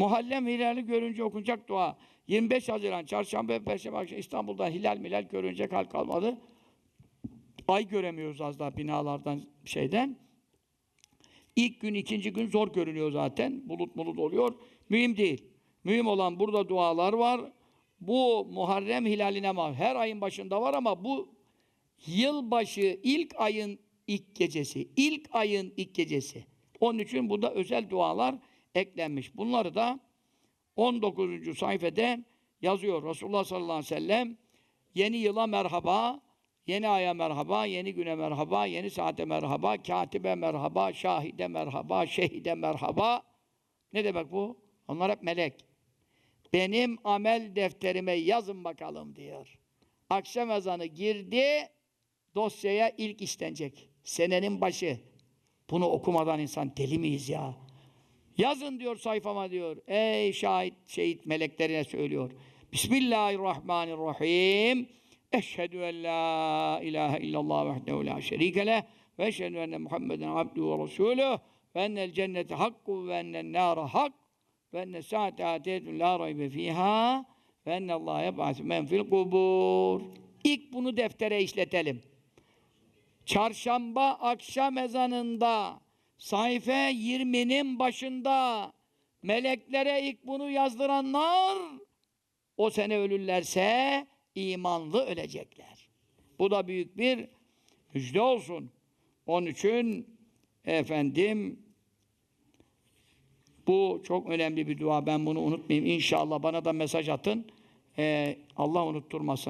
Muhallem hilali görünce okunacak dua. 25 Haziran Çarşamba ve Perşembe akşamı İstanbul'da hilal milal görünce hal kalmadı. Ay göremiyoruz az daha binalardan şeyden. İlk gün, ikinci gün zor görünüyor zaten. Bulut bulut oluyor. Mühim değil. Mühim olan burada dualar var. Bu Muharrem hilaline mal. Her ayın başında var ama bu yılbaşı ilk ayın ilk gecesi. İlk ayın ilk gecesi. Onun için burada özel dualar eklenmiş. Bunları da 19. sayfede yazıyor. Resulullah sallallahu aleyhi ve sellem yeni yıla merhaba, yeni aya merhaba, yeni güne merhaba, yeni saate merhaba, katibe merhaba, şahide merhaba, şehide merhaba. Ne demek bu? Onlar hep melek. Benim amel defterime yazın bakalım diyor. Akşam ezanı girdi, dosyaya ilk istenecek. Senenin başı. Bunu okumadan insan deli miyiz ya? Yazın diyor sayfama diyor. Ey şahit şehit meleklerine söylüyor. Bismillahirrahmanirrahim. Eşhedü en la ilahe illallah vehdehu la şerike leh ve eşhedü enne Muhammeden abduhu ve resuluh ve ennel cennete hakku ve ennel nâre hak ve enne saate atiyetun la raybe fiha ve enne Allah yeb'asu men fil kubur. İlk bunu deftere işletelim. Çarşamba akşam ezanında sayfa 20'nin başında meleklere ilk bunu yazdıranlar o sene ölürlerse imanlı ölecekler. Bu da büyük bir müjde olsun. Onun için efendim bu çok önemli bir dua. Ben bunu unutmayayım. İnşallah bana da mesaj atın. Ee, Allah unutturmasın.